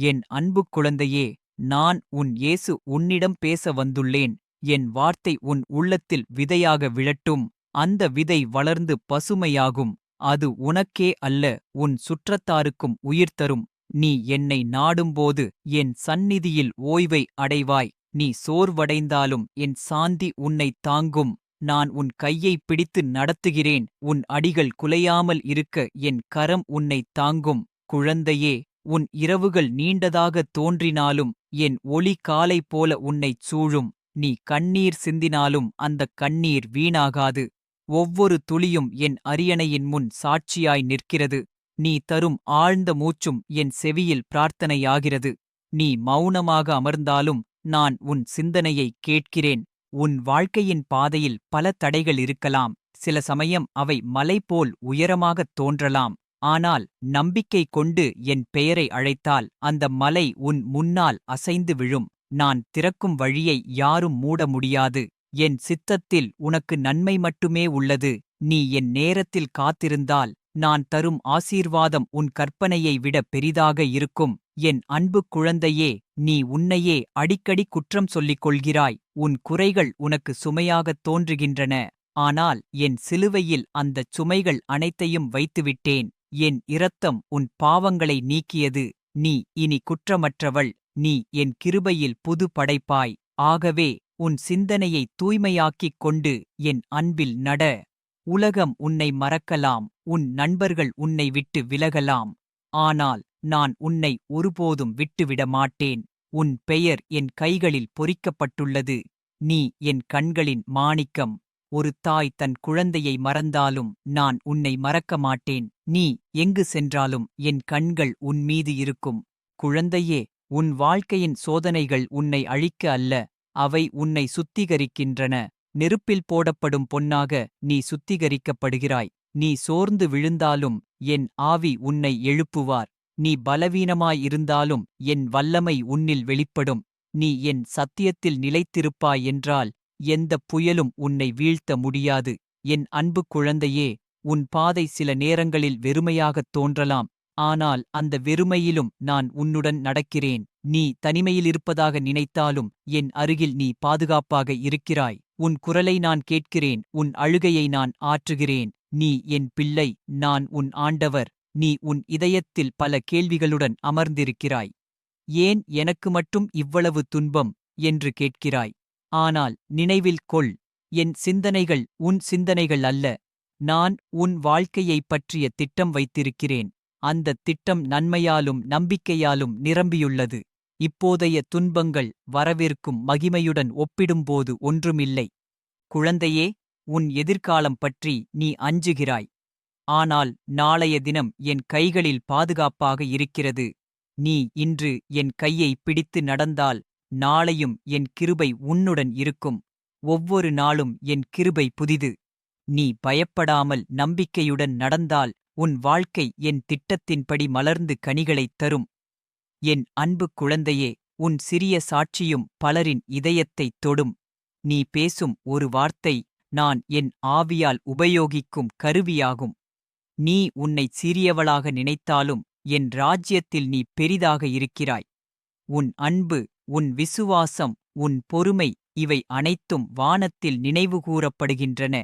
என் அன்பு குழந்தையே நான் உன் இயேசு உன்னிடம் பேச வந்துள்ளேன். என் வார்த்தை உன் உள்ளத்தில் விதையாக விழட்டும். அந்த விதை வளர்ந்து பசுமையாகும். அது உனக்கே அல்ல உன் சுற்றத்தாருக்கும் உயிர் தரும். நீ என்னை நாடும்போது என் சந்நிதியில் ஓய்வை அடைவாய். நீ சோர்வடைந்தாலும் என் சாந்தி உன்னைத் தாங்கும். நான் உன் கையை பிடித்து நடத்துகிறேன். உன் அடிகள் குலையாமல் இருக்க என் கரம் உன்னைத் தாங்கும். குழந்தையே உன் இரவுகள் நீண்டதாகத் தோன்றினாலும் என் ஒளி காலை போல உன்னைச் சூழும். நீ கண்ணீர் சிந்தினாலும் அந்தக் கண்ணீர் வீணாகாது. ஒவ்வொரு துளியும் என் அரியணையின் முன் சாட்சியாய் நிற்கிறது. நீ தரும் ஆழ்ந்த மூச்சும் என் செவியில் பிரார்த்தனையாகிறது. நீ மௌனமாக அமர்ந்தாலும் நான் உன் சிந்தனையை கேட்கிறேன். உன் வாழ்க்கையின் பாதையில் பல தடைகள் இருக்கலாம். சில சமயம் அவை மலை போல் உயரமாகத் தோன்றலாம். ஆனால் நம்பிக்கை கொண்டு என் பெயரை அழைத்தால் அந்த மலை உன் முன்னால் அசைந்து விழும். நான் திறக்கும் வழியை யாரும் மூட முடியாது. என் சித்தத்தில் உனக்கு நன்மை மட்டுமே உள்ளது. நீ என் நேரத்தில் காத்திருந்தால் நான் தரும் ஆசீர்வாதம் உன் கற்பனையை விட பெரிதாக இருக்கும். என் அன்பு குழந்தையே நீ உன்னையே அடிக்கடி குற்றம் சொல்லிக் கொள்கிறாய். உன் குறைகள் உனக்கு சுமையாகத் தோன்றுகின்றன. ஆனால் என் சிலுவையில் அந்தச் சுமைகள் அனைத்தையும் வைத்துவிட்டேன். என் இரத்தம் உன் பாவங்களை நீக்கியது நீ இனி குற்றமற்றவள் நீ என் கிருபையில் புது படைப்பாய் ஆகவே உன் சிந்தனையை தூய்மையாக்கிக் கொண்டு என் அன்பில் நட. உலகம் உன்னை மறக்கலாம் உன் நண்பர்கள் உன்னை விட்டு விலகலாம் ஆனால் நான் உன்னை ஒருபோதும் விட்டுவிட மாட்டேன். உன் பெயர் என் கைகளில் பொறிக்கப்பட்டுள்ளது நீ என் கண்களின் மாணிக்கம். ஒரு தாய் தன் குழந்தையை மறந்தாலும் நான் உன்னை மறக்க மாட்டேன். நீ எங்கு சென்றாலும் என் கண்கள் உன் மீது இருக்கும். குழந்தையே உன் வாழ்க்கையின் சோதனைகள் உன்னை அழிக்க அல்ல அவை உன்னை சுத்திகரிக்கின்றன. நெருப்பில் போடப்படும் பொன்னாக நீ சுத்திகரிக்கப்படுகிறாய். நீ சோர்ந்து விழுந்தாலும் என் ஆவி உன்னை எழுப்புவார். நீ பலவீனமாயிருந்தாலும் என் வல்லமை உன்னில் வெளிப்படும். நீ என் சத்தியத்தில் நிலைத்திருப்பாய் என்றால் எந்தப் புயலும் உன்னை வீழ்த்த முடியாது. என் அன்பு குழந்தையே உன் பாதை சில நேரங்களில் வெறுமையாகத் தோன்றலாம். ஆனால் அந்த வெறுமையிலும் நான் உன்னுடன் நடக்கிறேன். நீ தனிமையிலிருப்பதாக நினைத்தாலும் என் அருகில் நீ பாதுகாப்பாக இருக்கிறாய். உன் குரலை நான் கேட்கிறேன். உன் அழுகையை நான் ஆற்றுகிறேன். நீ என் பிள்ளை நான் உன் ஆண்டவர். நீ உன் இதயத்தில் பல கேள்விகளுடன் அமர்ந்திருக்கிறாய். ஏன் எனக்கு மட்டும் இவ்வளவு துன்பம்? என்று கேட்கிறாய். ஆனால் நினைவில் கொள் என் சிந்தனைகள் உன் சிந்தனைகள் அல்ல நான் உன் வாழ்க்கையைப் பற்றிய திட்டம் வைத்திருக்கிறேன் அந்தத் திட்டம் நன்மையாலும் நம்பிக்கையாலும் நிரம்பியுள்ளது இப்போதைய துன்பங்கள் வரவிருக்கும் மகிமையுடன் ஒப்பிடும்போது ஒன்றுமில்லை. குழந்தையே உன் எதிர்காலம் பற்றி நீ அஞ்சுகிறாய். ஆனால் நாளைய தினம் என் கைகளில் பாதுகாப்பாக இருக்கிறது நீ இன்று என் கையை பிடித்து நடந்தால் நாளையும் என் கிருபை உன்னுடன் இருக்கும். ஒவ்வொரு நாளும் என் கிருபை புதிது. நீ பயப்படாமல் நம்பிக்கையுடன் நடந்தால் உன் வாழ்க்கை என் திட்டத்தின்படி மலர்ந்து கனிகளைத் தரும். என் அன்பு குழந்தையே உன் சிறிய சாட்சியும் பலரின் இதயத்தைத் தொடும். நீ பேசும் ஒரு வார்த்தை நான் என் ஆவியால் உபயோகிக்கும் கருவியாகும். நீ உன்னை சிறியவளாக நினைத்தாலும் என் ராஜ்யத்தில் நீ பெரிதாக இருக்கிறாய். உன் அன்பு உன் விசுவாசம் உன் பொறுமை இவை அனைத்தும் வானத்தில் நினைவுகூரப்படுகின்றன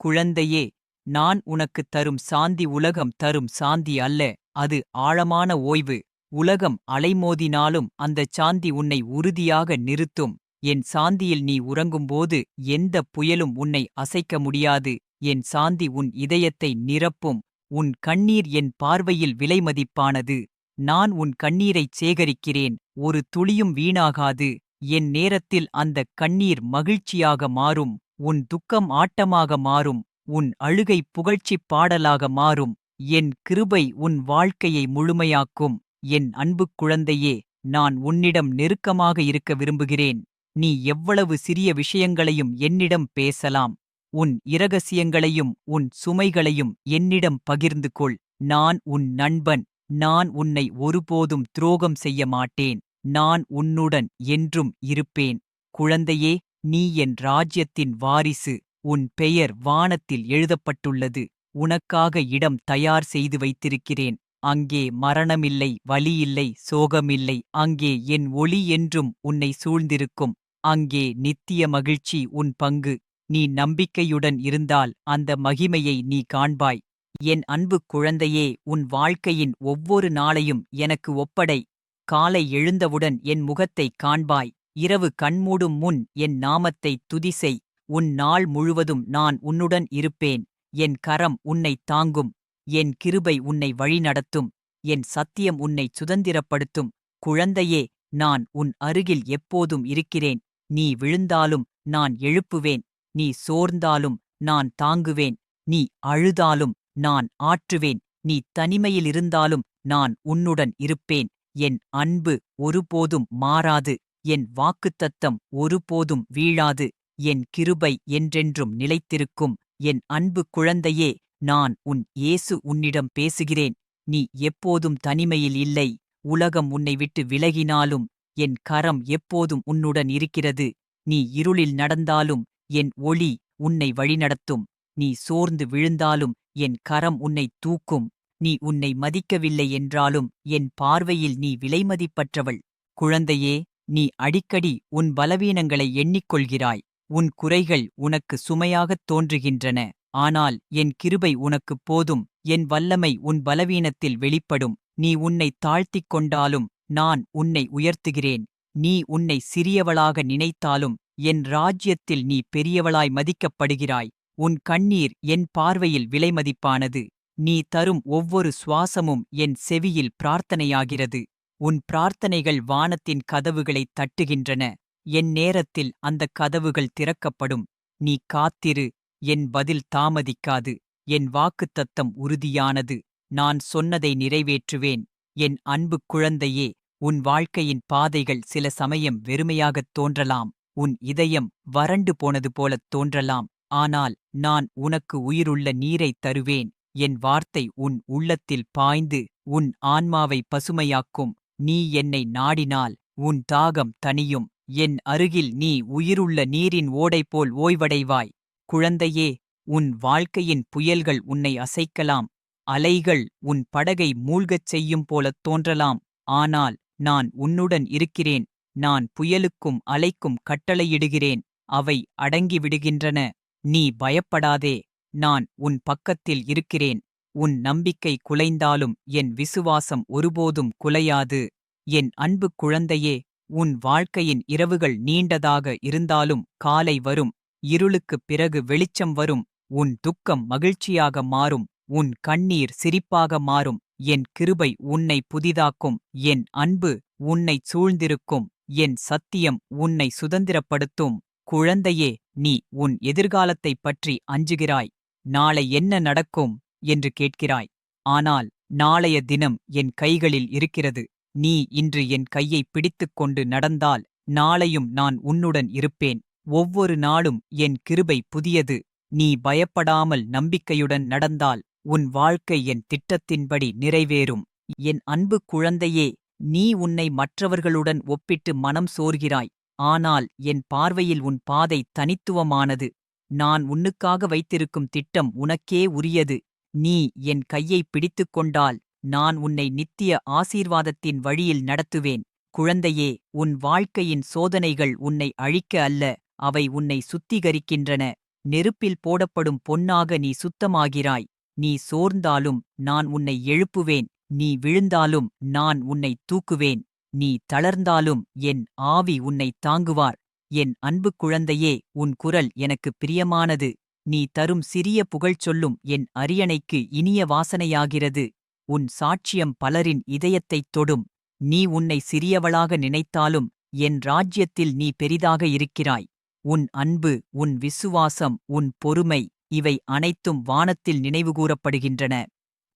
குழந்தையே நான் உனக்குத் தரும் சாந்தி உலகம் தரும் சாந்தி அல்ல அது ஆழமான ஓய்வு. உலகம் அலைமோதினாலும் அந்தச் சாந்தி உன்னை உறுதியாக நிறுத்தும். என் சாந்தியில் நீ உறங்கும்போது எந்த புயலும் உன்னை அசைக்க முடியாது. என் சாந்தி உன் இதயத்தை நிரப்பும். உன் கண்ணீர் என் பார்வையில் விலைமதிப்பானது. நான் உன் கண்ணீரைச் சேகரிக்கிறேன். ஒரு துளியும் வீணாகாது. என் நேரத்தில் அந்தக் கண்ணீர் மகிழ்ச்சியாக மாறும். உன் துக்கம் ஆட்டமாக மாறும். உன் அழுகை புகழ்ச்சிப் பாடலாக மாறும். என் கிருபை உன் வாழ்க்கையை முழுமையாக்கும். என் அன்புக் குழந்தையே நான் உன்னிடம் நெருக்கமாக இருக்க விரும்புகிறேன். நீ எவ்வளவு சிறிய விஷயங்களையும் என்னிடம் பேசலாம். உன் இரகசியங்களையும் உன் சுமைகளையும் என்னிடம் பகிர்ந்து கொள். நான் உன் நண்பன். நான் உன்னை ஒருபோதும் துரோகம் செய்ய மாட்டேன். நான் உன்னுடன் என்றும் இருப்பேன். குழந்தையே நீ என் ராஜ்யத்தின் வாரிசு. உன் பெயர் வானத்தில் எழுதப்பட்டுள்ளது. உனக்காக இடம் தயார் செய்து வைத்திருக்கிறேன். அங்கே மரணமில்லை வலியில்லை சோகமில்லை. அங்கே என் ஒளி என்றும் உன்னை சூழ்ந்திருக்கும். அங்கே நித்திய மகிழ்ச்சி உன் பங்கு. நீ நம்பிக்கையுடன் இருந்தால் அந்த மகிமையை நீ காண்பாய். என் அன்பு குழந்தையே உன் வாழ்க்கையின் ஒவ்வொரு நாளையும் எனக்கு ஒப்படை. காலை எழுந்தவுடன் என் முகத்தைக் காண்பாய். இரவு கண்மூடும் முன் என் நாமத்தை துதிசெய் உன் நாள் முழுவதும் நான் உன்னுடன் இருப்பேன். என் கரம் உன்னைத் தாங்கும். என் கிருபை உன்னை வழிநடத்தும். என் சத்தியம் உன்னைச் சுதந்திரப்படுத்தும். குழந்தையே நான் உன் அருகில் எப்போதும் இருக்கிறேன். நீ விழுந்தாலும் நான் எழுப்புவேன். நீ சோர்ந்தாலும் நான் தாங்குவேன். நீ அழுதாலும் நான் ஆற்றுவேன். நீ தனிமையிலிருந்தாலும் நான் உன்னுடன் இருப்பேன். என் அன்பு ஒருபோதும் மாறாது என் வாக்குத்தத்தம் ஒருபோதும் வீழாது என் கிருபை என்றென்றும் நிலைத்திருக்கும் என் அன்பு குழந்தையே நான் உன் இயேசு உன்னிடம் பேசுகிறேன் நீ எப்போதும் தனிமையில் இல்லை உலகம் உன்னை விட்டு விலகினாலும் என் கரம் எப்போதும் உன்னுடன் இருக்கிறது நீ இருளில் நடந்தாலும் என் ஒளி உன்னை வழிநடத்தும் நீ சோர்ந்து விழுந்தாலும் என் கரம் உன்னை தூக்கும். நீ உன்னை மதிக்கவில்லை என்றாலும் என் பார்வையில் நீ விலைமதிப்பற்றவள் குழந்தையே நீ அடிக்கடி உன் பலவீனங்களை எண்ணிக்கொள்கிறாய். உன் குறைகள் உனக்கு சுமையாகத் தோன்றுகின்றன. ஆனால் என் கிருபை உனக்குப் போதும். என் வல்லமை உன் பலவீனத்தில் வெளிப்படும். நீ உன்னை தாழ்த்திக் கொண்டாலும் நான் உன்னை உயர்த்துகிறேன். நீ உன்னை சிறியவளாக நினைத்தாலும் என் ராஜ்யத்தில் நீ பெரியவளாய் மதிக்கப்படுகிறாய். உன் கண்ணீர் என் பார்வையில் விலைமதிப்பானது நீ தரும் ஒவ்வொரு சுவாசமும் என் செவியில் பிரார்த்தனையாகிறது. உன் பிரார்த்தனைகள் வானத்தின் கதவுகளைத் தட்டுகின்றன. என் நேரத்தில் அந்தக் கதவுகள் திறக்கப்படும். நீ காத்திரு. என் பதில் தாமதிக்காது. என் வாக்குத்தத்தம் உறுதியானது. நான் சொன்னதை நிறைவேற்றுவேன். என் அன்பு குழந்தையே உன் வாழ்க்கையின் பாதைகள் சில சமயம் வெறுமையாகத் தோன்றலாம். உன் இதயம் வறண்டு போனது போலத் தோன்றலாம். ஆனால் நான் உனக்கு உயிருள்ள நீரைத் தருவேன். என் வார்த்தை உன் உள்ளத்தில் பாய்ந்து உன் ஆன்மாவை பசுமையாக்கும். நீ என்னை நாடினால் உன் தாகம் தனியும் என் அருகில் நீ உயிருள்ள நீரின் ஓடை போல் ஓய்வடைவாய். குழந்தையே உன் வாழ்க்கையின் புயல்கள் உன்னை அசைக்கலாம். அலைகள் உன் படகை மூழ்கச் செய்யும் போலத் தோன்றலாம். ஆனால் நான் உன்னுடன் இருக்கிறேன். நான் புயலுக்கும் அலைக்கும் கட்டளையிடுகிறேன். அவை அடங்கிவிடுகின்றன நீ பயப்படாதே. நான் உன் பக்கத்தில் இருக்கிறேன். உன் நம்பிக்கை குலைந்தாலும் என் விசுவாசம் ஒருபோதும் குலையாது. என் அன்பு குழந்தையே உன் வாழ்க்கையின் இரவுகள் நீண்டதாக இருந்தாலும் காலை வரும் இருளுக்குப் பிறகு வெளிச்சம் வரும் உன் துக்கம் மகிழ்ச்சியாக மாறும் உன் கண்ணீர் சிரிப்பாக மாறும் என் கிருபை உன்னை புதிதாக்கும் என் அன்பு உன்னைச் சூழ்ந்திருக்கும் என் சத்தியம் உன்னை சுதந்திரப்படுத்தும். குழந்தையே நீ உன் எதிர்காலத்தைப் பற்றி அஞ்சுகிறாய். நாளை என்ன நடக்கும்? என்று கேட்கிறாய். ஆனால் நாளைய தினம் என் கைகளில் இருக்கிறது. நீ இன்று என் கையை பிடித்துக் கொண்டு நடந்தால் நாளையும் நான் உன்னுடன் இருப்பேன். ஒவ்வொரு நாளும் என் கிருபை புதியது. நீ பயப்படாமல் நம்பிக்கையுடன் நடந்தால் உன் வாழ்க்கை என் திட்டத்தின்படி நிறைவேறும். என் அன்பு குழந்தையே நீ உன்னை மற்றவர்களுடன் ஒப்பிட்டு மனம் சோர்கிறாய். ஆனால் என் பார்வையில் உன் பாதை தனித்துவமானது. நான் உன்னுக்காக வைத்திருக்கும் திட்டம் உனக்கே உரியது. நீ என் கையை பிடித்துக் கொண்டால் நான் உன்னை நித்திய ஆசீர்வாதத்தின் வழியில் நடத்துவேன். குழந்தையே உன் வாழ்க்கையின் சோதனைகள் உன்னை அழிக்க அல்ல அவை உன்னை சுத்திகரிக்கின்றன. நெருப்பில் போடப்படும் பொன்னாக நீ சுத்தமாகிறாய். நீ சோர்ந்தாலும் நான் உன்னை எழுப்புவேன். நீ விழுந்தாலும் நான் உன்னை தூக்குவேன். நீ தளர்ந்தாலும் என் ஆவி உன்னை தாங்குவார். என் அன்பு குழந்தையே உன் குரல் எனக்கு பிரியமானது. நீ தரும் சிறிய புகழ் சொல்லும் என் அரியணைக்கு இனிய வாசனையாகிறது. உன் சாட்சியம் பலரின் இதயத்தைத் தொடும். நீ உன்னை சிறியவளாக நினைத்தாலும் என் ராஜ்யத்தில் நீ பெரிதாக இருக்கிறாய். உன் அன்பு உன் விசுவாசம் உன் பொறுமை இவை அனைத்தும் வானத்தில் நினைவுகூரப்படுகின்றன.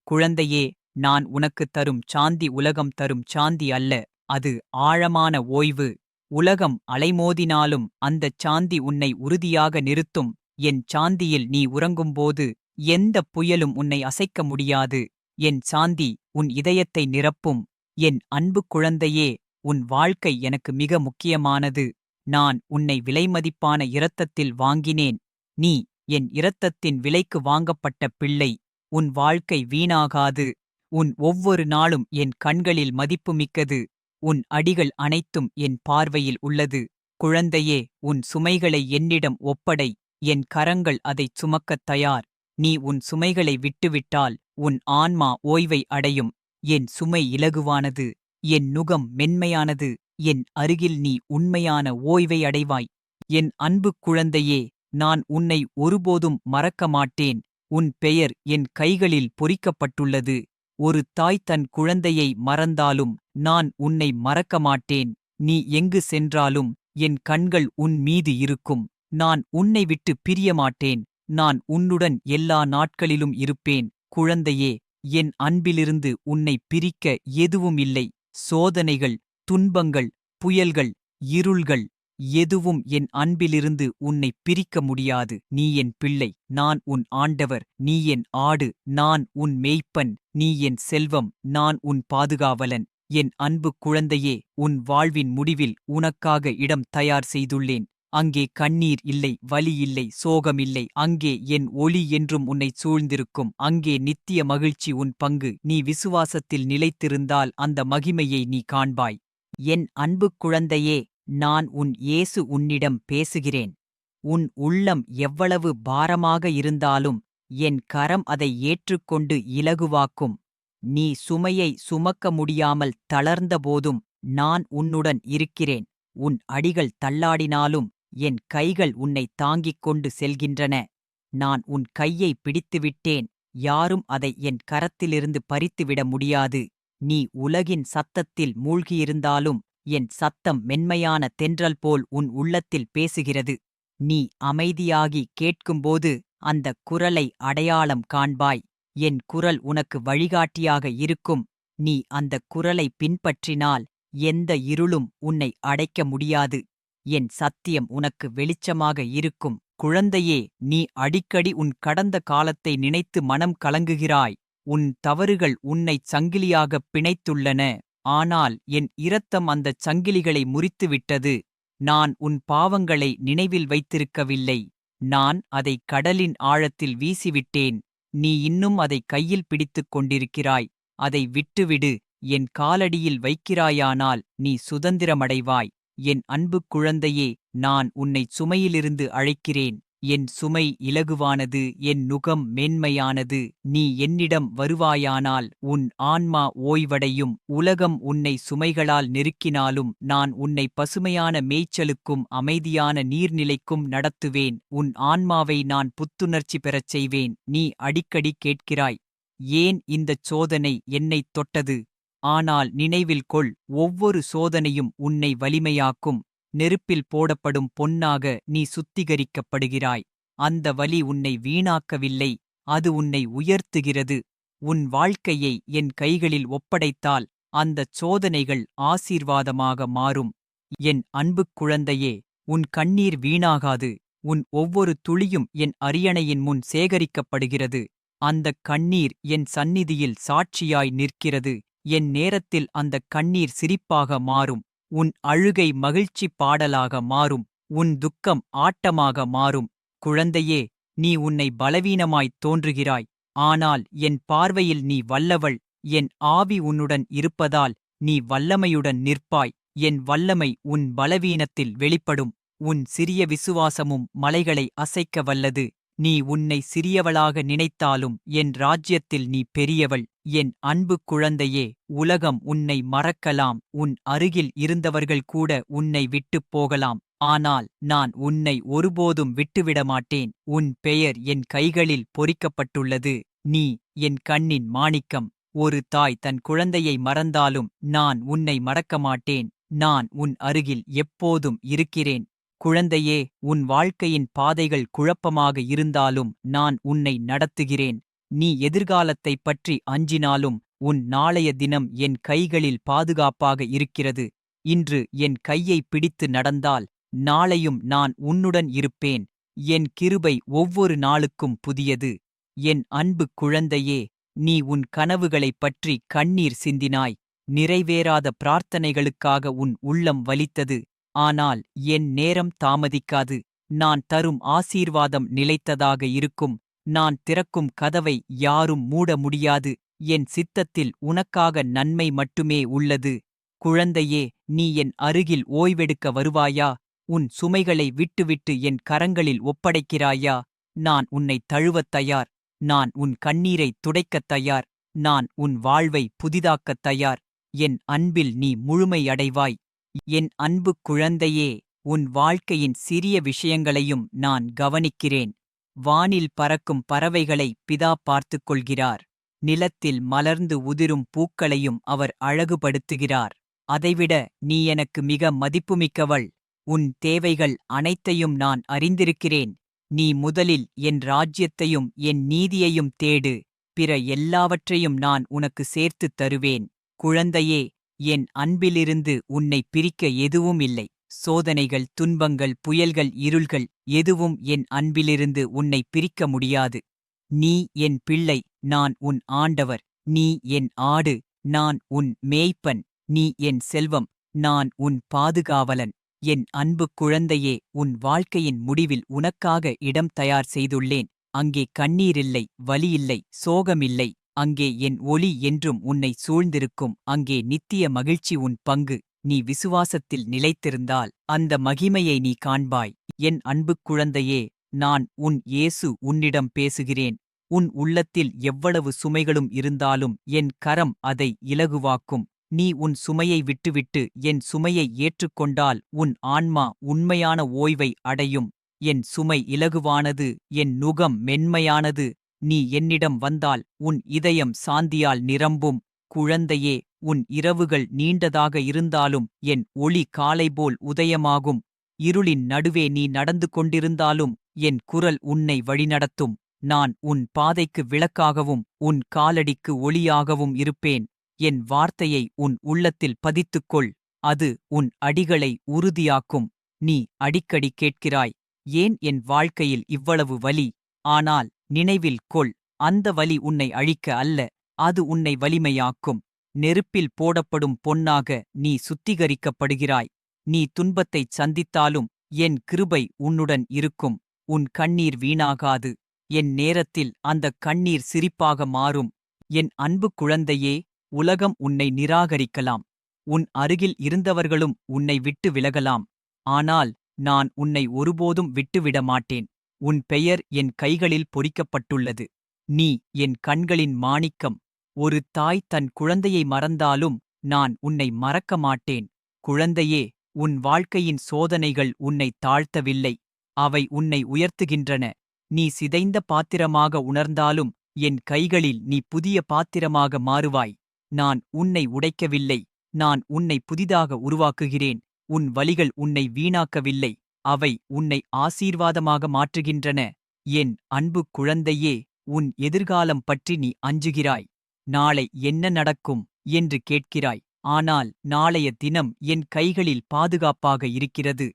குழந்தையே நான் உனக்குத் தரும் சாந்தி உலகம் தரும் சாந்தி அல்ல. அது ஆழமான ஓய்வு. உலகம் அலைமோதினாலும் அந்தச் சாந்தி உன்னை உறுதியாக நிறுத்தும். என் சாந்தியில் நீ உறங்கும்போது எந்தப் புயலும் உன்னை அசைக்க முடியாது. என் சாந்தி உன் இதயத்தை நிரப்பும். என் அன்பு குழந்தையே உன் வாழ்க்கை எனக்கு மிக முக்கியமானது. நான் உன்னை விலைமதிப்பான இரத்தத்தில் வாங்கினேன். நீ என் இரத்தத்தின் விலைக்கு வாங்கப்பட்ட பிள்ளை. உன் வாழ்க்கை வீணாகாது. உன் ஒவ்வொரு நாளும் என் கண்களில் மதிப்புமிக்கது. உன் அடிகள் அனைத்தும் என் பார்வையில் உள்ளது. குழந்தையே உன் சுமைகளை என்னிடம் ஒப்படை. என் கரங்கள் அதைச் சுமக்கத் தயார். நீ உன் சுமைகளை விட்டுவிட்டால் உன் ஆன்மா ஓய்வை அடையும். என் சுமை இலகுவானது. என் நுகம் மென்மையானது. என் அருகில் நீ உண்மையான ஓய்வை அடைவாய். என் அன்பு குழந்தையே நான் உன்னை ஒருபோதும் மறக்க மாட்டேன். உன் பெயர் என் கைகளில் பொறிக்கப்பட்டுள்ளது. ஒரு தாய் தன் குழந்தையை மறந்தாலும் நான் உன்னை மறக்க மாட்டேன் நீ எங்கு சென்றாலும் என் கண்கள் உன் மீது இருக்கும். நான் உன்னை விட்டு பிரிய மாட்டேன் நான் உன்னுடன் எல்லா நாட்களிலும் இருப்பேன். குழந்தையே என் அன்பிலிருந்து உன்னை பிரிக்க எதுவும் இல்லை. சோதனைகள் துன்பங்கள் புயல்கள் இருள்கள் எதுவும் என் அன்பிலிருந்து உன்னை பிரிக்க முடியாது. நீ என் பிள்ளை நான் உன் ஆண்டவர் நீ என் ஆடு நான் உன் மேய்ப்பன் நீ என் செல்வம் நான் உன் பாதுகாவலன். என் அன்பு குழந்தையே உன் வாழ்வின் முடிவில் உனக்காக இடம் தயார் செய்துள்ளேன். அங்கே கண்ணீர் இல்லை வலி இல்லை சோகமில்லை அங்கே என் ஒளி என்றும் உன்னை சூழ்ந்திருக்கும். அங்கே நித்திய மகிழ்ச்சி உன் பங்கு. நீ விசுவாசத்தில் நிலைத்திருந்தால் அந்த மகிமையை நீ காண்பாய். என் அன்பு குழந்தையே நான் உன் இயேசு உன்னிடம் பேசுகிறேன். உன் உள்ளம் எவ்வளவு பாரமாக இருந்தாலும் என் கரம் அதை ஏற்றுக்கொண்டு இலகுவாக்கும். நீ சுமையை சுமக்க முடியாமல் தளர்ந்தபோதும் நான் உன்னுடன் இருக்கிறேன். உன் அடிகள் தள்ளாடினாலும் என் கைகள் உன்னை தாங்கிக் கொண்டு செல்கின்றன. நான் உன் கையை பிடித்துவிட்டேன். யாரும் அதை என் கரத்திலிருந்து பறித்துவிட முடியாது. நீ உலகின் சத்தத்தில் மூழ்கியிருந்தாலும் என் சத்தம் மென்மையான தென்றல் போல் உன் உள்ளத்தில் பேசுகிறது. நீ அமைதியாகி கேட்கும்போது அந்த குரலை அடையாளம் காண்பாய். என் குரல் உனக்கு வழிகாட்டியாக இருக்கும். நீ அந்த குரலை பின்பற்றினால் எந்த இருளும் உன்னை அடைக்க முடியாது. என் சத்தியம் உனக்கு வெளிச்சமாக இருக்கும். குழந்தையே நீ அடிக்கடி உன் கடந்த காலத்தை நினைத்து மனம் கலங்குகிறாய். உன் தவறுகள் உன்னைச் சங்கிலியாகப் பிணைத்துள்ளன. ஆனால் என் இரத்தம் அந்தச் சங்கிலிகளை முறித்துவிட்டது. நான் உன் பாவங்களை நினைவில் வைத்திருக்கவில்லை. நான் அதை கடலின் ஆழத்தில் வீசிவிட்டேன். நீ இன்னும் அதை கையில் பிடித்துக் கொண்டிருக்கிறாய். அதை விட்டுவிடு. என் காலடியில் வைக்கிறாயானால் நீ சுதந்திரமடைவாய். என் அன்புக் குழந்தையே நான் உன்னை சுமையிலிருந்து அழைக்கிறேன். என் சுமை இலகுவானது என் நுகம் மேன்மையானது நீ என்னிடம் வருவாயானால் உன் ஆன்மா ஓய்வடையும். உலகம் உன்னை சுமைகளால் நெருக்கினாலும் நான் உன்னை பசுமையான மேய்ச்சலுக்கும் அமைதியான நீர்நிலைக்கும் நடத்துவேன். உன் ஆன்மாவை நான் புத்துணர்ச்சி பெறச் செய்வேன். நீ அடிக்கடி கேட்கிறாய் ஏன் இந்தச் சோதனை என்னைத் தொட்டது? ஆனால் நினைவில் கொள் ஒவ்வொரு சோதனையும் உன்னை வலிமையாக்கும். நெருப்பில் போடப்படும் பொன்னாக நீ சுத்திகரிக்கப்படுகிறாய். அந்த வலி உன்னை வீணாக்கவில்லை. அது உன்னை உயர்த்துகிறது. உன் வாழ்க்கையை என் கைகளில் ஒப்படைத்தால் அந்தச் சோதனைகள் ஆசீர்வாதமாக மாறும். என் அன்புக் குழந்தையே உன் கண்ணீர் வீணாகாது. உன் ஒவ்வொரு துளியும் என் அரியணையின் முன் சேகரிக்கப்படுகிறது. அந்தக் கண்ணீர் என் சந்நிதியில் சாட்சியாய் நிற்கிறது. என் நேரத்தில் அந்தக் கண்ணீர் சிரிப்பாக மாறும். உன் அழுகை மகிழ்ச்சி பாடலாக மாறும் உன் துக்கம் ஆட்டமாக மாறும். குழந்தையே நீ உன்னை பலவீனமாய்த் தோன்றுகிறாய். ஆனால் என் பார்வையில் நீ வல்லவள் என் ஆவி உன்னுடன் இருப்பதால் நீ வல்லமையுடன் நிற்பாய். என் வல்லமை உன் பலவீனத்தில் வெளிப்படும் உன் சிறிய விசுவாசமும் மலைகளை அசைக்க வல்லது. நீ உன்னை சிறியவளாக நினைத்தாலும் என் ராஜ்யத்தில் நீ பெரியவள். என் அன்பு குழந்தையே உலகம் உன்னை மறக்கலாம். உன் அருகில் இருந்தவர்கள் கூட உன்னை விட்டுப் போகலாம். ஆனால் நான் உன்னை ஒருபோதும் விட்டுவிடமாட்டேன். உன் பெயர் என் கைகளில் பொறிக்கப்பட்டுள்ளது. நீ என் கண்ணின் மாணிக்கம். ஒரு தாய் தன் குழந்தையை மறந்தாலும் நான் உன்னை மறக்க மாட்டேன் நான் உன் அருகில் எப்போதும் இருக்கிறேன். குழந்தையே உன் வாழ்க்கையின் பாதைகள் குழப்பமாக இருந்தாலும் நான் உன்னை நடத்துகிறேன். நீ எதிர்காலத்தைப் பற்றி அஞ்சினாலும் உன் நாளைய தினம் என் கைகளில் பாதுகாப்பாக இருக்கிறது. இன்று என் கையை பிடித்து நடந்தால் நாளையும் நான் உன்னுடன் இருப்பேன். என் கிருபை ஒவ்வொரு நாளுக்கும் புதியது. என் அன்பு குழந்தையே நீ உன் கனவுகளைப் பற்றி கண்ணீர் சிந்தினாய். நிறைவேறாத பிரார்த்தனைகளுக்காக உன் உள்ளம் வலித்தது. ஆனால் என் நேரம் தாமதிக்காது. நான் தரும் ஆசீர்வாதம் நிலைத்ததாக இருக்கும். நான் திறக்கும் கதவை யாரும் மூட முடியாது. என் சித்தத்தில் உனக்காக நன்மை மட்டுமே உள்ளது. குழந்தையே நீ என் அருகில் ஓய்வெடுக்க வருவாயா? உன் சுமைகளை விட்டுவிட்டு என் கரங்களில் ஒப்படைக்கிறாயா? நான் உன்னை தழுவத் தயார். நான் உன் கண்ணீரைத் துடைக்கத் தயார். நான் உன் வாழ்வை புதிதாக்கத் தயார். என் அன்பில் நீ முழுமையடைவாய் என் அன்பு குழந்தையே உன் வாழ்க்கையின் சிறிய விஷயங்களையும் நான் கவனிக்கிறேன். வானில் பறக்கும் பறவைகளை பிதா பார்த்துக் கொள்கிறார். நிலத்தில் மலர்ந்து உதிரும் பூக்களையும் அவர் அழகுபடுத்துகிறார். அதைவிட நீ எனக்கு மிக மதிப்புமிக்கவள். உன் தேவைகள் அனைத்தையும் நான் அறிந்திருக்கிறேன். நீ முதலில் என் ராஜ்யத்தையும் என் நீதியையும் தேடு. பிற எல்லாவற்றையும் நான் உனக்கு சேர்த்துத் தருவேன். குழந்தையே என் அன்பிலிருந்து உன்னை பிரிக்க எதுவும் இல்லை. சோதனைகள் துன்பங்கள் புயல்கள் இருள்கள் எதுவும் என் அன்பிலிருந்து உன்னை பிரிக்க முடியாது. நீ என் பிள்ளை நான் உன் ஆண்டவர். நீ என் ஆடு நான் உன் மேய்ப்பன். நீ என் செல்வம் நான் உன் பாதுகாவலன். என் அன்பு குழந்தையே உன் வாழ்க்கையின் முடிவில் உனக்காக இடம் தயார் செய்துள்ளேன். அங்கே கண்ணீரில்லை வலியில்லை சோகமில்லை. அங்கே என் ஒளி என்றும் உன்னை சூழ்ந்திருக்கும் அங்கே நித்திய மகிழ்ச்சி உன் பங்கு நீ விசுவாசத்தில் நிலைத்திருந்தால் அந்த மகிமையை நீ காண்பாய். என் அன்புக் குழந்தையே நான் உன் இயேசு உன்னிடம் பேசுகிறேன். உன் உள்ளத்தில் எவ்வளவு சுமைகளும் இருந்தாலும் என் கரம் அதை இலகுவாக்கும். நீ உன் சுமையை விட்டுவிட்டு என் சுமையை ஏற்றுக்கொண்டால் உன் ஆன்மா உண்மையான ஓய்வை அடையும். என் சுமை இலகுவானது என் நுகம் மென்மையானது நீ என்னிடம் வந்தால் உன் இதயம் சாந்தியால் நிரம்பும். குழந்தையே உன் இரவுகள் நீண்டதாக இருந்தாலும் என் ஒளி காலைபோல் உதயமாகும். இருளின் நடுவே நீ நடந்து கொண்டிருந்தாலும் என் குரல் உன்னை வழிநடத்தும். நான் உன் பாதைக்கு விளக்காகவும் உன் காலடிக்கு ஒளியாகவும் இருப்பேன். என் வார்த்தையை உன் உள்ளத்தில் பதித்துக்கொள். அது உன் அடிகளை உறுதியாக்கும். நீ அடிக்கடி கேட்கிறாய். ஏன் என் வாழ்க்கையில் இவ்வளவு வலி? ஆனால் நினைவில் கொள் அந்த வலி உன்னை அழிக்க அல்ல அது உன்னை வலிமையாக்கும். நெருப்பில் போடப்படும் பொன்னாக நீ சுத்திகரிக்கப்படுகிறாய். நீ துன்பத்தைச் சந்தித்தாலும் என் கிருபை உன்னுடன் இருக்கும் உன் கண்ணீர் வீணாகாது. என் நேரத்தில் அந்தக் கண்ணீர் சிரிப்பாக மாறும். என் அன்பு குழந்தையே உலகம் உன்னை நிராகரிக்கலாம். உன் அருகில் இருந்தவர்களும் உன்னை விட்டு விலகலாம். ஆனால் நான் உன்னை ஒருபோதும் விட்டுவிட மாட்டேன் உன் பெயர் என் கைகளில் பொறிக்கப்பட்டுள்ளது. நீ என் கண்களின் மாணிக்கம். ஒரு தாய் தன் குழந்தையை மறந்தாலும் நான் உன்னை மறக்க மாட்டேன். குழந்தையே உன் வாழ்க்கையின் சோதனைகள் உன்னை தாழ்த்தவில்லை. அவை உன்னை உயர்த்துகின்றன. நீ சிதைந்த பாத்திரமாக உணர்ந்தாலும் என் கைகளில் நீ புதிய பாத்திரமாக மாறுவாய். நான் உன்னை உடைக்கவில்லை. நான் உன்னை புதிதாக உருவாக்குகிறேன். உன் வலிகள் உன்னை வீணாக்கவில்லை. அவை உன்னை ஆசீர்வாதமாக மாற்றுகின்றன. என் அன்பு குழந்தையே உன் எதிர்காலம் பற்றி நீ அஞ்சுகிறாய். நாளை என்ன நடக்கும் என்று கேட்கிறாய். ஆனால் நாளைய தினம் என் கைகளில் பாதுகாப்பாக இருக்கிறது.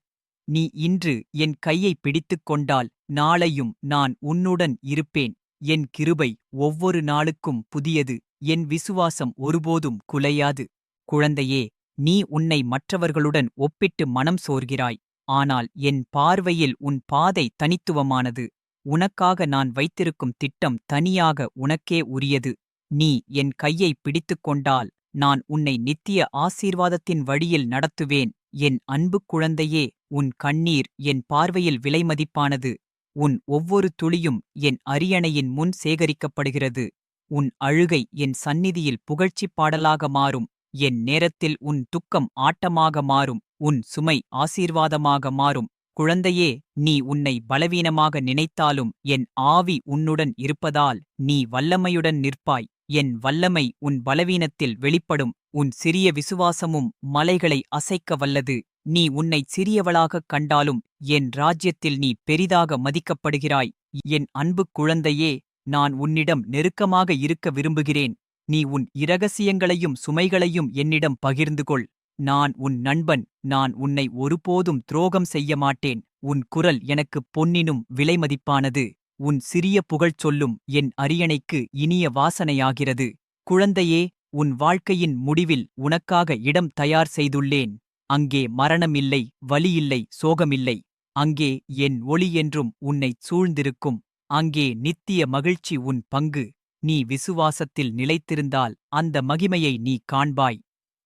நீ இன்று என் கையை பிடித்துக் கொண்டால் நாளையும் நான் உன்னுடன் இருப்பேன். என் கிருபை ஒவ்வொரு நாளுக்கும் புதியது. என் விசுவாசம் ஒருபோதும் குலையாது. குழந்தையே நீ உன்னை மற்றவர்களுடன் ஒப்பிட்டு மனம் சோர்கிறாய். ஆனால் என் பார்வையில் உன் பாதை தனித்துவமானது. உனக்காக நான் வைத்திருக்கும் திட்டம் தனியாக உனக்கே உரியது. நீ என் கையை பிடித்துக் கொண்டால் நான் உன்னை நித்திய ஆசீர்வாதத்தின் வழியில் நடத்துவேன். என் அன்பு குழந்தையே உன் கண்ணீர் என் பார்வையில் விலைமதிப்பானது உன் ஒவ்வொரு துளியும் என் அரியணையின் முன் சேகரிக்கப்படுகிறது. உன் அழுகை என் சந்நிதியில் புகழ்ச்சிப் பாடலாக மாறும். என் நேரத்தில் உன் துக்கம் ஆட்டமாக மாறும் உன் சுமை ஆசீர்வாதமாக மாறும். குழந்தையே நீ உன்னை பலவீனமாக நினைத்தாலும் என் ஆவி உன்னுடன் இருப்பதால் நீ வல்லமையுடன் நிற்பாய். என் வல்லமை உன் பலவீனத்தில் வெளிப்படும் உன் சிறிய விசுவாசமும் மலைகளை அசைக்க வல்லது. நீ உன்னை சிறியவளாகக் கண்டாலும் என் ராஜ்யத்தில் நீ பெரிதாக மதிக்கப்படுகிறாய். என் அன்பு குழந்தையே நான் உன்னிடம் நெருக்கமாக இருக்க விரும்புகிறேன். நீ உன் இரகசியங்களையும் சுமைகளையும் என்னிடம் பகிர்ந்து கொள் நான் உன் நண்பன் நான் உன்னை ஒருபோதும் துரோகம் செய்ய மாட்டேன். உன் குரல் எனக்கு பொன்னினும் விலைமதிப்பானது. உன் சிறிய புகழ் சொல்லும் என் அரியணைக்கு இனிய வாசனையாகிறது. குழந்தையே உன் வாழ்க்கையின் முடிவில் உனக்காக இடம் தயார் செய்துள்ளேன். அங்கே மரணமில்லை வலியில்லை சோகமில்லை. அங்கே என் ஒளி என்றும் உன்னைச் சூழ்ந்திருக்கும். அங்கே நித்திய மகிழ்ச்சி உன் பங்கு. நீ விசுவாசத்தில் நிலைத்திருந்தால் அந்த மகிமையை நீ காண்பாய்.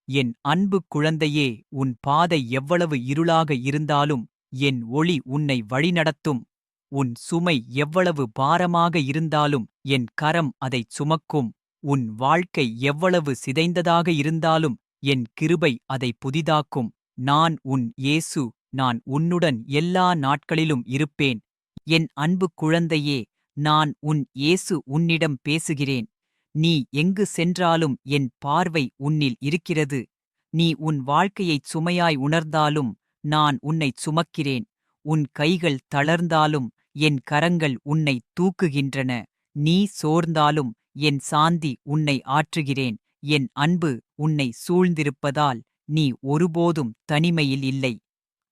என் அன்பு குழந்தையே உன் பாதை எவ்வளவு இருளாக இருந்தாலும் என் ஒளி உன்னை வழிநடத்தும். உன் சுமை எவ்வளவு பாரமாக இருந்தாலும் என் கரம் அதைச் சுமக்கும். உன் வாழ்க்கை எவ்வளவு சிதைந்ததாக இருந்தாலும் என் கிருபை அதை புதிதாக்கும். நான் உன் இயேசு நான் உன்னுடன் எல்லா நாட்களிலும் இருப்பேன். என் அன்பு குழந்தையே நான் உன் இயேசு உன்னிடம் பேசுகிறேன். நீ எங்கு சென்றாலும் என் பார்வை உன்னில் இருக்கிறது. நீ உன் வாழ்க்கையைச் சுமையாய் உணர்ந்தாலும் நான் உன்னைச் சுமக்கிறேன். உன் கைகள் தளர்ந்தாலும் என் கரங்கள் உன்னை தூக்குகின்றன. நீ சோர்ந்தாலும் என் சாந்தி உன்னை ஆற்றுகிறேன். என் அன்பு உன்னை சூழ்ந்திருப்பதால் நீ ஒருபோதும் தனிமையில் இல்லை.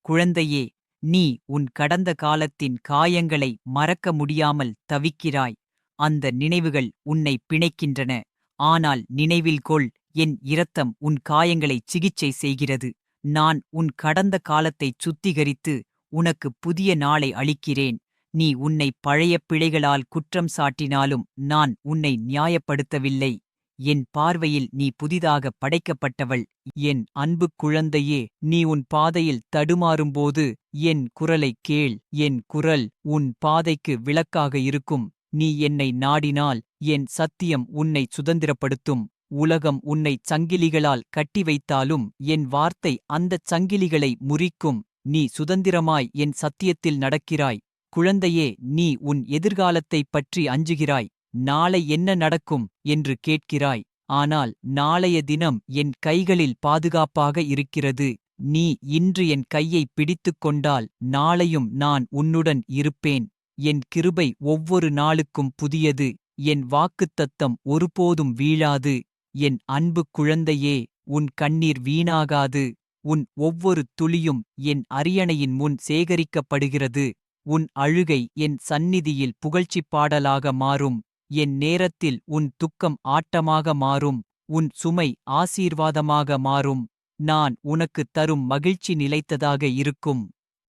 குழந்தையே நீ உன் கடந்த காலத்தின் காயங்களை மறக்க முடியாமல் தவிக்கிறாய். அந்த நினைவுகள் உன்னை பிணைக்கின்றன. ஆனால் நினைவில் கொள் என் இரத்தம் உன் காயங்களைச் சிகிச்சை செய்கிறது. நான் உன் கடந்த காலத்தைச் சுத்திகரித்து உனக்கு புதிய நாளை அளிக்கிறேன். நீ உன்னை பழைய பிழைகளால் குற்றம் சாட்டினாலும் நான் உன்னை நியாயப்படுத்தவில்லை. என் பார்வையில் நீ புதிதாக படைக்கப்பட்டவள். என் அன்பு குழந்தையே நீ உன் பாதையில் தடுமாறும்போது என் குரலைக் கேள். என் குரல் உன் பாதைக்கு விளக்காக இருக்கும். நீ என்னை நாடினால் என் சத்தியம் உன்னை சுதந்திரப்படுத்தும். உலகம் உன்னை சங்கிலிகளால் கட்டி வைத்தாலும் என் வார்த்தை அந்தச் சங்கிலிகளை முறிக்கும். நீ சுதந்திரமாய் என் சத்தியத்தில் நடக்கிறாய். குழந்தையே நீ உன் எதிர்காலத்தைப் பற்றி அஞ்சுகிறாய். நாளை என்ன நடக்கும் என்று கேட்கிறாய். ஆனால் நாளைய தினம் என் கைகளில் பாதுகாப்பாக இருக்கிறது. நீ இன்று என் கையை பிடித்துக் கொண்டால் நாளையும் நான் உன்னுடன் இருப்பேன். என் கிருபை ஒவ்வொரு நாளுக்கும் புதியது. என் வாக்குத்தத்தம் ஒருபோதும் வீழாது. என் அன்பு குழந்தையே உன் கண்ணீர் வீணாகாது. உன் ஒவ்வொரு துளியும் என் அரியணையின் முன் சேகரிக்கப்படுகிறது. உன் அழுகை என் சந்நிதியில் புகழ்ச்சிப் பாடலாக மாறும். என் நேரத்தில் உன் துக்கம் ஆட்டமாக மாறும் உன் சுமை ஆசீர்வாதமாக மாறும் நான் உனக்குத் தரும் மகிழ்ச்சி நிலைத்ததாக இருக்கும்.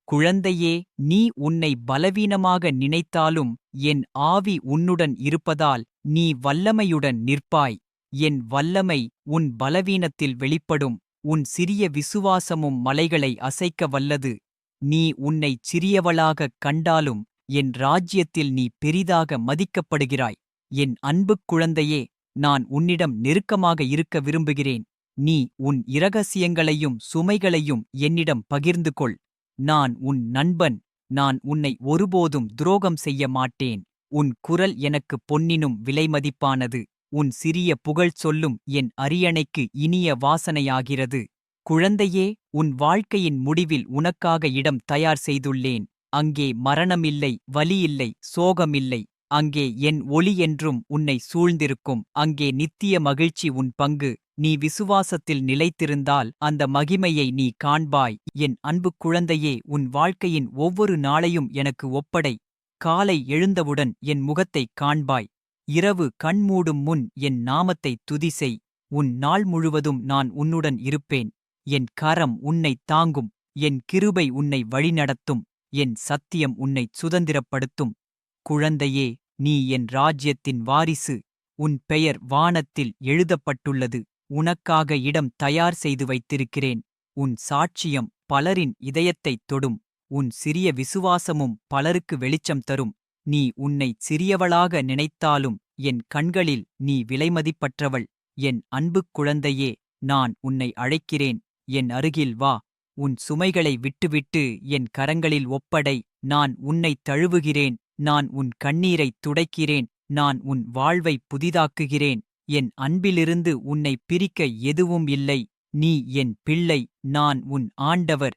குழந்தையே நீ உன்னை பலவீனமாக நினைத்தாலும் என் ஆவி உன்னுடன் இருப்பதால் நீ வல்லமையுடன் நிற்பாய். என் வல்லமை உன் பலவீனத்தில் வெளிப்படும் உன் சிறிய விசுவாசமும் மலைகளை அசைக்க வல்லது. நீ உன்னைச் சிறியவளாகக் கண்டாலும் என் ராஜ்யத்தில் நீ பெரிதாக மதிக்கப்படுகிறாய். என் அன்புக் குழந்தையே நான் உன்னிடம் நெருக்கமாக இருக்க விரும்புகிறேன். நீ உன் இரகசியங்களையும் சுமைகளையும் என்னிடம் பகிர்ந்து கொள். நான் உன் நண்பன் நான் உன்னை ஒருபோதும் துரோகம் செய்ய மாட்டேன். உன் குரல் எனக்கு பொன்னினும் விலைமதிப்பானது. உன் சிறிய புகழ் சொல்லும் என் அரியணைக்கு இனிய வாசனையாகிறது. குழந்தையே உன் வாழ்க்கையின் முடிவில் உனக்காக இடம் தயார் செய்துள்ளேன். அங்கே மரணமில்லை வலியில்லை சோகமில்லை. அங்கே என் ஒளி என்றும் உன்னை சூழ்ந்திருக்கும். அங்கே நித்திய மகிழ்ச்சி உன் பங்கு. நீ விசுவாசத்தில் நிலைத்திருந்தால் அந்த மகிமையை நீ காண்பாய். என் அன்பு குழந்தையே உன் வாழ்க்கையின் ஒவ்வொரு நாளையும் எனக்கு ஒப்படை. காலை எழுந்தவுடன் என் முகத்தைக் காண்பாய். இரவு கண்மூடும் முன் என் நாமத்தை துதிசெய் உன் நாள் முழுவதும் நான் உன்னுடன் இருப்பேன். என் கரம் உன்னைத் தாங்கும். என் கிருபை உன்னை வழிநடத்தும். என் சத்தியம் உன்னைச் சுதந்திரப்படுத்தும். குழந்தையே நீ என் ராஜ்யத்தின் வாரிசு. உன் பெயர் வானத்தில் எழுதப்பட்டுள்ளது. உனக்காக இடம் தயார் செய்து வைத்திருக்கிறேன். உன் சாட்சியம் பலரின் இதயத்தைத் தொடும். உன் சிறிய விசுவாசமும் பலருக்கு வெளிச்சம் தரும். நீ உன்னை சிறியவளாக நினைத்தாலும் என் கண்களில் நீ விலைமதிப்பற்றவள். என் அன்புக் குழந்தையே நான் உன்னை அழைக்கிறேன். என் அருகில் வா. உன் சுமைகளை விட்டுவிட்டு என் கரங்களில் ஒப்படை. நான் உன்னைத் தழுவுகிறேன். நான் உன் கண்ணீரைத் துடைக்கிறேன் நான் உன் வாழ்வை புதிதாக்குகிறேன் என் அன்பிலிருந்து உன்னை பிரிக்க எதுவும் இல்லை நீ என் பிள்ளை நான் உன் ஆண்டவர்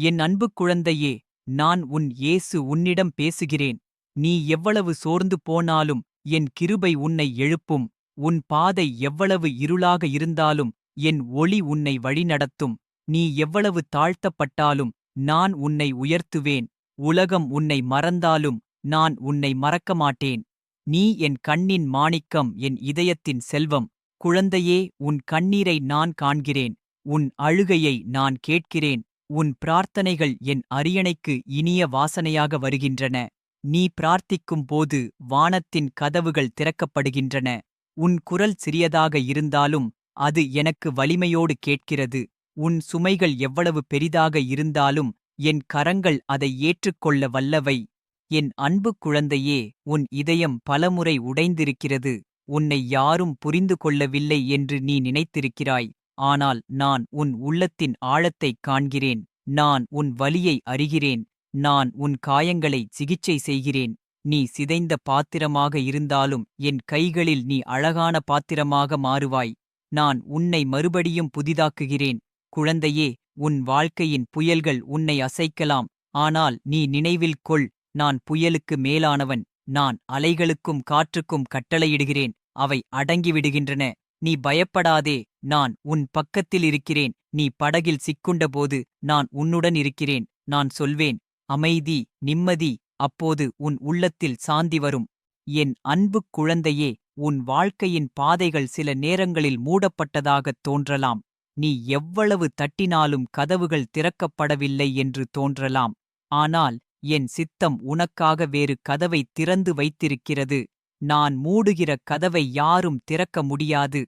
என் அன்பு குழந்தையே நான் உன் இயேசு உன்னிடம் பேசுகிறேன் நீ எவ்வளவு சோர்ந்து போனாலும் என் கிருபை உன்னை எழுப்பும் உன் பாதை எவ்வளவு இருளாக இருந்தாலும் என் ஒளி உன்னை வழிநடத்தும் நீ எவ்வளவு தாழ்த்தப்பட்டாலும் நான் உன்னை உயர்த்துவேன் உலகம் உன்னை மறந்தாலும் நான் உன்னை மறக்க மாட்டேன் நீ என் கண்ணின் மாணிக்கம் என் இதயத்தின் செல்வம். குழந்தையே உன் கண்ணீரை நான் காண்கிறேன். உன் அழுகையை நான் கேட்கிறேன். உன் பிரார்த்தனைகள் என் அரியணைக்கு இனிய வாசனையாக வருகின்றன. நீ பிரார்த்திக்கும் போது வானத்தின் கதவுகள் திறக்கப்படுகின்றன. உன் குரல் சிறியதாக இருந்தாலும் அது எனக்கு வலிமையோடு கேட்கிறது. உன் சுமைகள் எவ்வளவு பெரிதாக இருந்தாலும் என் கரங்கள் அதை ஏற்றுக்கொள்ள வல்லவை. என் அன்பு குழந்தையே உன் இதயம் பலமுறை உடைந்திருக்கிறது. உன்னை யாரும் புரிந்து கொள்ளவில்லை என்று நீ நினைத்திருக்கிறாய். ஆனால் நான் உன் உள்ளத்தின் ஆழத்தைக் காண்கிறேன். நான் உன் வலியை அறிகிறேன். நான் உன் காயங்களை சிகிச்சை செய்கிறேன். நீ சிதைந்த பாத்திரமாக இருந்தாலும் என் கைகளில் நீ அழகான பாத்திரமாக மாறுவாய். நான் உன்னை மறுபடியும் புதிதாக்குகிறேன். குழந்தையே உன் வாழ்க்கையின் புயல்கள் உன்னை அசைக்கலாம். ஆனால் நீ நினைவில் கொள் நான் புயலுக்கு மேலானவன் நான் அலைகளுக்கும் காற்றுக்கும் கட்டளையிடுகிறேன் அவை அடங்கிவிடுகின்றன. நீ பயப்படாதே நான் உன் பக்கத்தில் இருக்கிறேன். நீ படகில் சிக்குண்டபோது நான் உன்னுடன் இருக்கிறேன். நான் சொல்வேன் அமைதி நிம்மதி அப்போது உன் உள்ளத்தில் சாந்தி வரும். என் அன்புக் குழந்தையே உன் வாழ்க்கையின் பாதைகள் சில நேரங்களில் மூடப்பட்டதாகத் தோன்றலாம். நீ எவ்வளவு தட்டினாலும் கதவுகள் திறக்கப்படவில்லை என்று தோன்றலாம். ஆனால் என் சித்தம் உனக்காக வேறு கதவை திறந்து வைத்திருக்கிறது. நான் மூடுகிற கதவை யாரும் திறக்க முடியாது.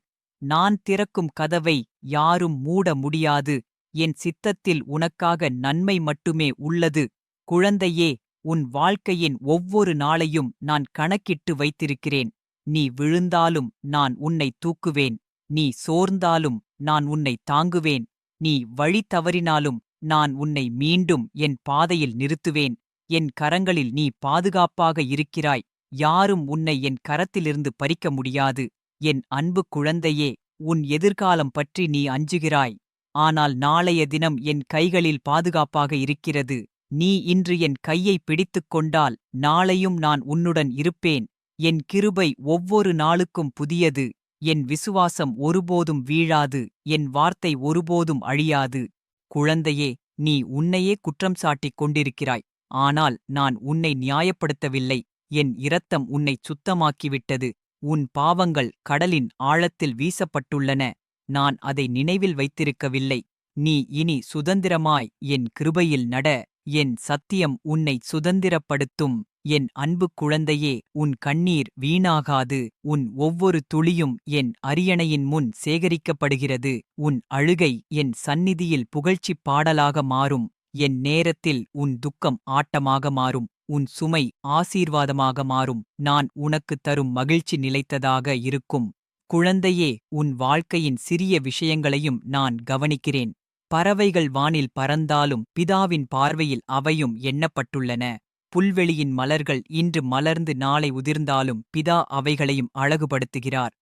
நான் திறக்கும் கதவை யாரும் மூட முடியாது. என் சித்தத்தில் உனக்காக நன்மை மட்டுமே உள்ளது. குழந்தையே உன் வாழ்க்கையின் ஒவ்வொரு நாளையும் நான் கணக்கிட்டு வைத்திருக்கிறேன். நீ விழுந்தாலும் நான் உன்னை தூக்குவேன். நீ சோர்ந்தாலும் நான் உன்னை தாங்குவேன். நீ வழி தவறினாலும் நான் உன்னை மீண்டும் என் பாதையில் நிறுத்துவேன். என் கரங்களில் நீ பாதுகாப்பாக இருக்கிறாய். யாரும் உன்னை என் கரத்திலிருந்து பறிக்க முடியாது. என் அன்பு குழந்தையே உன் எதிர்காலம் பற்றி நீ அஞ்சுகிறாய். ஆனால் நாளைய தினம் என் கைகளில் பாதுகாப்பாக இருக்கிறது. நீ இன்று என் கையை பிடித்துக் கொண்டால் நாளையும் நான் உன்னுடன் இருப்பேன். என் கிருபை ஒவ்வொரு நாளுக்கும் புதியது. என் விசுவாசம் ஒருபோதும் வீழாது. என் வார்த்தை ஒருபோதும் அழியாது. குழந்தையே நீ உன்னையே குற்றம் சாட்டிக் கொண்டிருக்கிறாய். ஆனால் நான் உன்னை நியாயப்படுத்தவில்லை. என் இரத்தம் உன்னை சுத்தமாக்கிவிட்டது. உன் பாவங்கள் கடலின் ஆழத்தில் வீசப்பட்டுள்ளன. நான் அதை நினைவில் வைத்திருக்கவில்லை. நீ இனி சுதந்திரமாய் என் கிருபையில் நட. என் சத்தியம் உன்னை சுதந்திரப்படுத்தும். என் அன்பு குழந்தையே உன் கண்ணீர் வீணாகாது. உன் ஒவ்வொரு துளியும் என் அரியணையின் முன் சேகரிக்கப்படுகிறது. உன் அழுகை என் சந்நிதியில் புகழ்ச்சிப் பாடலாக மாறும். என் நேரத்தில் உன் துக்கம் ஆட்டமாக மாறும் உன் சுமை ஆசீர்வாதமாக மாறும் நான் உனக்குத் தரும் மகிழ்ச்சி நிலைத்ததாக இருக்கும். குழந்தையே உன் வாழ்க்கையின் சிறிய விஷயங்களையும் நான் கவனிக்கிறேன். பறவைகள் வானில் பறந்தாலும் பிதாவின் பார்வையில் அவையும் எண்ணப்பட்டுள்ளன. புல்வெளியின் மலர்கள் இன்று மலர்ந்து நாளை உதிர்ந்தாலும் பிதா அவைகளையும் அழகுபடுத்துகிறார்.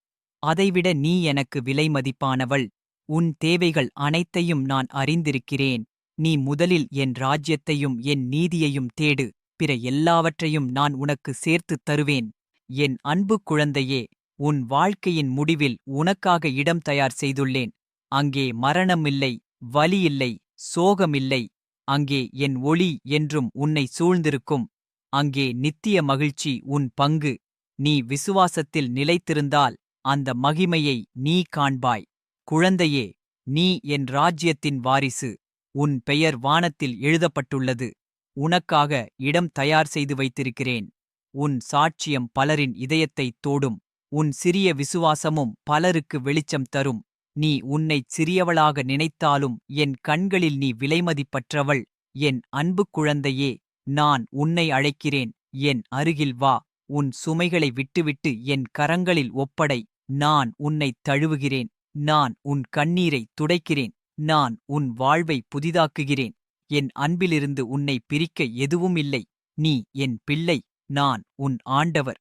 அதைவிட நீ எனக்கு விலைமதிப்பானவள். உன் தேவைகள் அனைத்தையும் நான் அறிந்திருக்கிறேன். நீ முதலில் என் ராஜ்யத்தையும் என் நீதியையும் தேடு. பிற எல்லாவற்றையும் நான் உனக்கு சேர்த்துத் தருவேன். என் அன்பு குழந்தையே உன் வாழ்க்கையின் முடிவில் உனக்காக இடம் தயார் செய்துள்ளேன். அங்கே மரணமில்லை வலியில்லை சோகமில்லை. அங்கே என் ஒளி என்றும் உன்னை சூழ்ந்திருக்கும். அங்கே நித்திய மகிழ்ச்சி உன் பங்கு. நீ விசுவாசத்தில் நிலைத்திருந்தால் அந்த மகிமையை நீ காண்பாய். குழந்தையே நீ என் ராஜ்யத்தின் வாரிசு. உன் பெயர் வானத்தில் எழுதப்பட்டுள்ளது. உனக்காக இடம் தயார் செய்து வைத்திருக்கிறேன். உன் சாட்சியம் பலரின் இதயத்தைத் தோடும். உன் சிறிய விசுவாசமும் பலருக்கு வெளிச்சம் தரும். நீ உன்னைச் சிறியவளாக நினைத்தாலும் என் கண்களில் நீ விலைமதிப்பற்றவள். என் அன்பு குழந்தையே நான் உன்னை அழைக்கிறேன். என் அருகில் வா. உன் சுமைகளை விட்டுவிட்டு என் கரங்களில் ஒப்படை. நான் உன்னைத் தழுவுகிறேன். நான் உன் கண்ணீரை துடைக்கிறேன். நான் உன் வாழ்வை புதிதாக்குகிறேன். என் அன்பிலிருந்து உன்னை பிரிக்க எதுவும் இல்லை. நீ என் பிள்ளை. நான் உன் ஆண்டவர்.